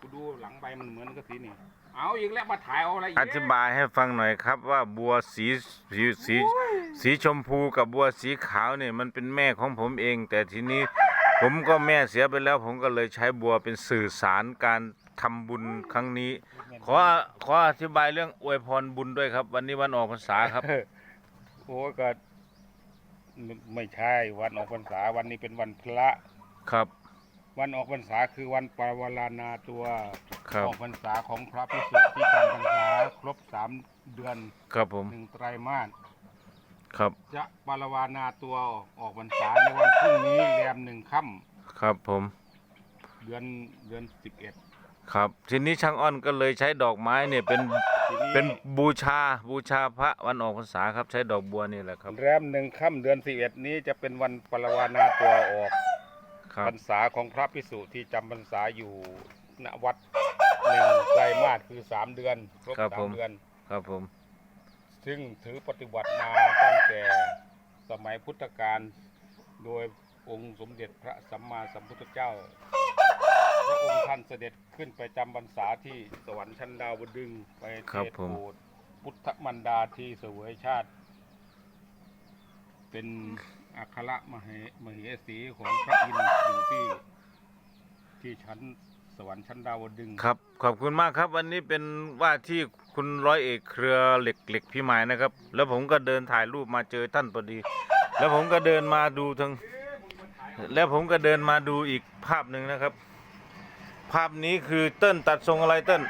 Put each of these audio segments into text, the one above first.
กูดูหลังใบมันเหมือนกับสีนี่ เอาอีกแล้วมาถ่ายเอาอะไรอีกอธิบายให้ฟังหน่อยครับว่าบัวสีสีสีสีชมพูกับบัวสีขาวเนี่ยมันเป็นแม่ของผมเอง แต่ทีนี้ผมก็แม่เสียไปแล้ว ผมก็เลยใช้บัวเป็นสื่อสารการทำบุญครั้งนี้ ขอขออธิบายเรื่องอวยพรบุญด้วยครับ วันนี้วันออกพรรษาครับ โอ้ก็ไม่ไม่ใช่วันออกพรรษาวันนี้เป็นวันพระครับ วันออกพรรษาคือวันปวารณาตัวครับ ออกพรรษาของพระภิกษุที่จำพรรษาครบสามเดือนครับผมหนึ่งไตรมาสครับจะปารวานาตัวออกพรรษาในวันพรุ่งนี้แรมหนึ่งค่ครับผมำเดือนเดือนสิบเอ็ดครับทีนี้ช่างอ้อนก็เลยใช้ดอกไม้เนี่ยเป็นทีนี้เป็นบูชาบูชาพระวันออกพรรษาครับใช้ดอกบัวนี่แหละครับ แรมหนึ่งค่ำเดือนสิบเอ็ดนี้จะเป็นวันปารวานาตัวออก ครับพรรษาของพระภิกษุที่จำพรรษาอยู่ณวัดหนึ่งไตรมาสคือสามเดือนครบสามเดือน ครับผม ซึ่งถือปฏิบัติมาตั้งแต่สมัยพุทธกาลโดยองค์สมเด็จพระสัมมาสัมพุทธเจ้า พระองค์ท่านเสด็จขึ้นไปจำพรรษาที่สวรรค์ชั้นดาวดึงส์ไปเทศน์โปรดพุทธมันดาที่เสวยชาติ เป็น อัครมเหมเหสีของพระอินทร์อยู่ที่ที่ชั้นสวรรค์ชั้นดาวดึงครับ ขอบคุณมากครับ วันนี้เป็นว่าที่คุณร้อยเอกเครือเหล็กเหล็กพี่หมายนะครับ แล้วผมก็เดินถ่ายรูปมาเจอท่านพอดี แล้วผมก็เดินมาดูทั้งแล้วผมก็เดินมาดูอีกภาพหนึ่งนะครับ ภาพนี้คือเต้นตัดทรงอะไรเต้น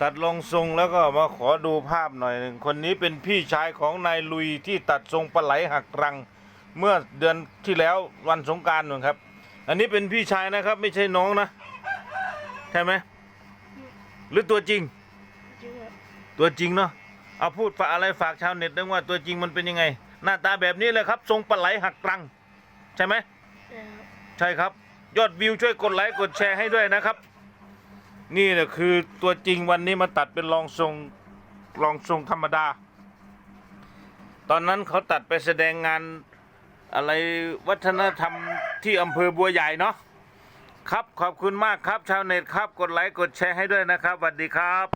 ตัดลงทรงแล้วก็มาขอดูภาพหน่อยหนึ่งคนนี้เป็นพี่ชายของนายลุยที่ตัดทรงปลาไหลหักรัง เมื่อเดือนที่แล้ววันสงกรารนู่นครับ อันนี้เป็นพี่ชายนะครับ ไม่ใช่น้องนะใช่ไหมหรือตัวจริงตัวจริงเนาะเอาพูดฝากอะไรฝากชาวเน็ตด้วยว่าตัวจริงมันเป็นยังไง หน้าตาแบบนี้เลยครับ ทรงปลาไหลหักรัง ใช่ไหมใช่ครับ ยอดวิวช่วยกดไลค์กดแชร์ให้ด้วยนะครับ นี่แหละคือตัวจริงวันนี้มาตัดเป็นรองทรงรองทรงธรรมดา ตอนนั้นเขาตัดไปแสดงงานอะไรวัฒนธรรมที่อำเภอบัวใหญ่เนาะครับขอบคุณมากครับชาวเน็ตครับ กดไลค์กดแชร์ให้ด้วยนะครับสวัสดีครับ